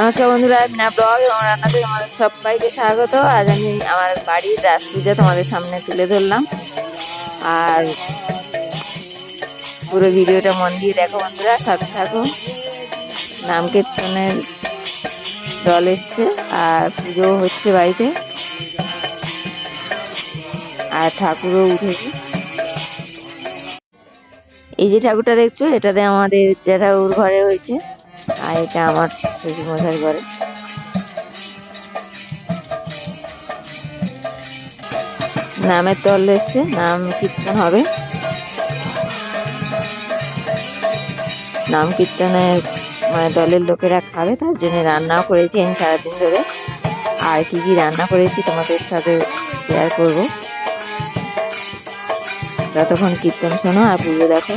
নমস্কার বন্ধুরা মিনা ব্লগ এবং রান্নাতে আমাদের সবাইকে স্বাগত। আজ আমি আমার বাড়ির রাস পূজা তোমাদের সামনে তুলে ধরলাম। আর পুরো ভিডিওটা মন দিয়ে দেখো বন্ধুরা, সাথে থাকো। নাম কীর্তনের দল এসছে আর পুজো হচ্ছে বাড়িতে। আর ঠাকুরও উঠেছে। এই যে ঠাকুরটা দেখছ, এটাতে আমাদের জ্যাঠাউর ঘরে হয়েছে। আর এটা আমার শ্বশুরমশাই ঘরে নামের দল এসছে, নাম কীর্তন হবে। নাম কীর্তনের মানে দলের লোকেরা খাবে, তার জন্য রান্নাও করেছি আমি সারাদিন ধরে। আর কি কি রান্না করেছি তোমাদের সাথে শেয়ার করব। ততক্ষণ কীর্তন শোনো আর পুজো দেখো।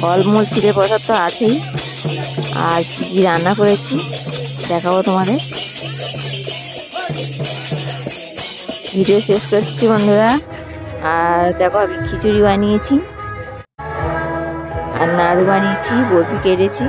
ফলমূল চিড়ে প্রসাদ তো আছেই। আর কি রান্না করেছি, দেখাবো তোমাদের। ভিডিও শেষ করছি বন্ধুরা। আর দেখো আমি খিচুড়ি বানিয়েছি। আর নাড়ু বানিয়েছি, বরফি কেটেছি।